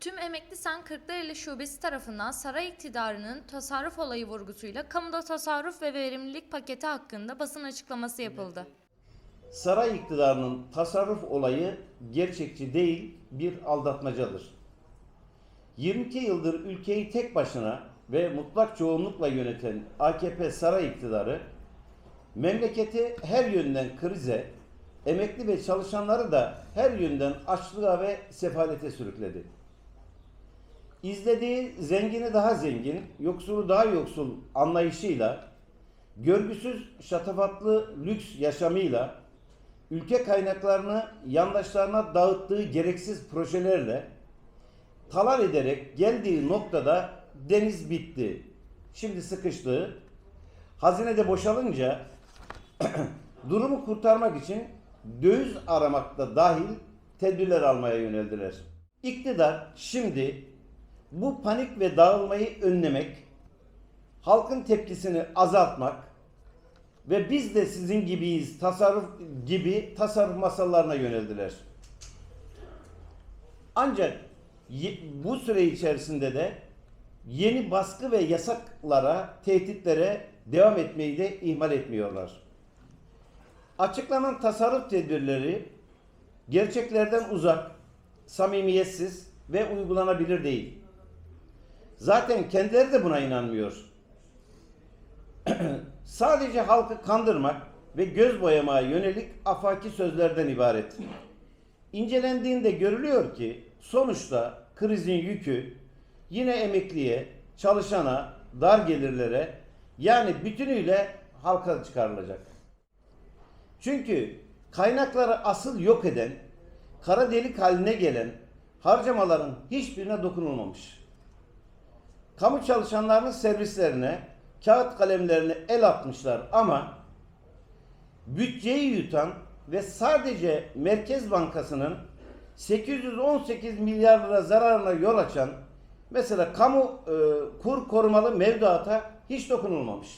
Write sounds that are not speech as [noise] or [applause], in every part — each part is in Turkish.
Tüm Emekli Sen Kırklareli Şubesi tarafından saray iktidarının tasarruf olayı vurgusuyla kamuda tasarruf ve verimlilik paketi hakkında basın açıklaması yapıldı. Saray iktidarının tasarruf olayı gerçekçi değil, bir aldatmacadır. 22 yıldır ülkeyi tek başına ve mutlak çoğunlukla yöneten AKP saray iktidarı memleketi her yönden krize, emekli ve çalışanları da her yönden açlığa ve sefalete sürükledi. İzlediği zengini daha zengin, yoksulu daha yoksul anlayışıyla, görgüsüz şatafatlı lüks yaşamıyla, ülke kaynaklarını yandaşlarına dağıttığı gereksiz projelerle talan ederek geldiği noktada deniz bitti. Şimdi sıkıştı. Hazinede boşalınca [clears throat] durumu kurtarmak için döviz aramakta dahil tedbirler almaya yöneldiler. İktidar şimdi bu panik ve dağılmayı önlemek, halkın tepkisini azaltmak ve biz de sizin gibiyiz tasarruf gibi tasarruf masallarına yöneldiler. Ancak bu süre içerisinde de yeni baskı ve yasaklara, tehditlere devam etmeyi de ihmal etmiyorlar. Açıklanan tasarruf tedbirleri gerçeklerden uzak, samimiyetsiz ve uygulanabilir değil. Zaten kendileri de buna inanmıyor. [clears throat] Sadece halkı kandırmak ve göz boyamaya yönelik afaki sözlerden ibaret. İncelendiğinde görülüyor ki sonuçta krizin yükü yine emekliye, çalışana, dar gelirlere yani bütünüyle halka çıkarılacak. Çünkü kaynakları asıl yok eden, kara delik haline gelen harcamaların hiçbirine dokunulmamış. Kamu çalışanlarının servislerine, kağıt kalemlerine el atmışlar ama bütçeyi yutan ve sadece Merkez Bankası'nın 818 milyar lira zararına yol açan mesela kamu e, kur korumalı mevduata hiç dokunulmamış.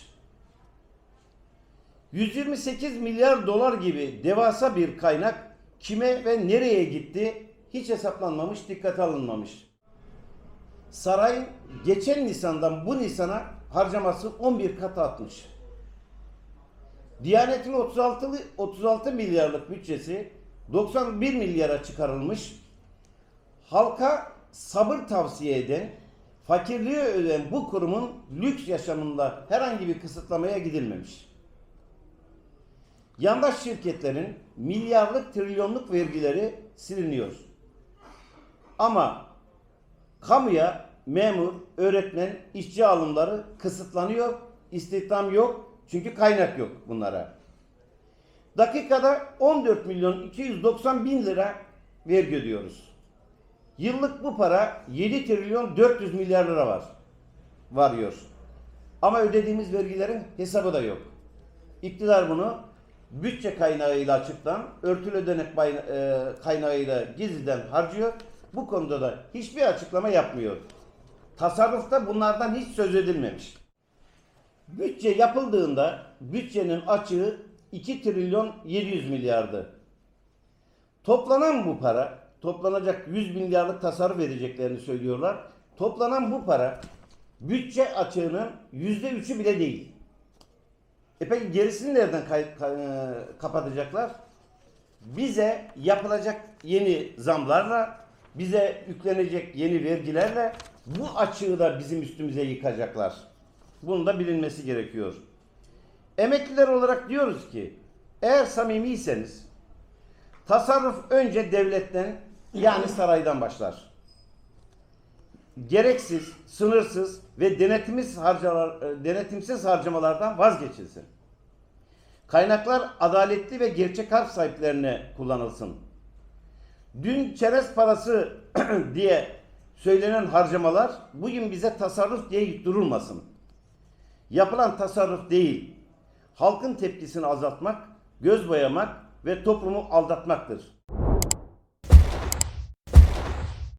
128 milyar dolar gibi devasa bir kaynak kime ve nereye gitti hiç hesaplanmamış, dikkate alınmamış. Sarayın geçen Nisan'dan bu Nisan'a harcaması 11 kat artmış. Diyanet'in 36, 36 milyarlık bütçesi 91 milyara çıkarılmış. Halka sabır tavsiye eden, fakirliği öden bu kurumun lüks yaşamında herhangi bir kısıtlamaya gidilmemiş. Yandaş şirketlerin milyarlık, trilyonluk vergileri siliniyor. Ama kamuya memur, öğretmen, işçi alımları kısıtlanıyor. İstihdam yok. Çünkü kaynak yok bunlara. Dakikada 14 milyon 290 bin lira vergi ödüyoruz. Yıllık bu para 7 trilyon 400 milyar lira var. Varıyor. Ama ödediğimiz vergilerin hesabı da yok. İktidar bunu bütçe kaynağıyla açıktan, örtülü ödenek e, kaynağıyla gizliden harcıyor. Bu konuda da hiçbir açıklama yapmıyor. Tasarrufta bunlardan hiç söz edilmemiş. Bütçe yapıldığında bütçenin açığı 2 trilyon 700 milyardı. Toplanan bu para, toplanacak 100 milyarlık tasarruf edeceklerini söylüyorlar. Toplanan bu para bütçe açığının %3'ü bile değil. E peki gerisini nereden kay- ka- e, kapatacaklar? Bize yapılacak yeni zamlarla, bize yüklenecek yeni vergilerle bu açığı da bizim üstümüze yıkacaklar. Bunun da bilinmesi gerekiyor. Emekliler olarak diyoruz ki eğer samimiyseniz tasarruf önce devletten yani saraydan başlar. Gereksiz, sınırsız ve denetimsiz harcalar, e, denetimsiz harcamalardan vazgeçilsin. Kaynaklar adaletli ve gerçek harf sahiplerine kullanılsın. Dün çerez parası [clears throat] diye söylenen harcamalar bugün bize tasarruf diye yutturulmasın. Yapılan tasarruf değil, halkın tepkisini azaltmak, göz boyamak ve toplumu aldatmaktır.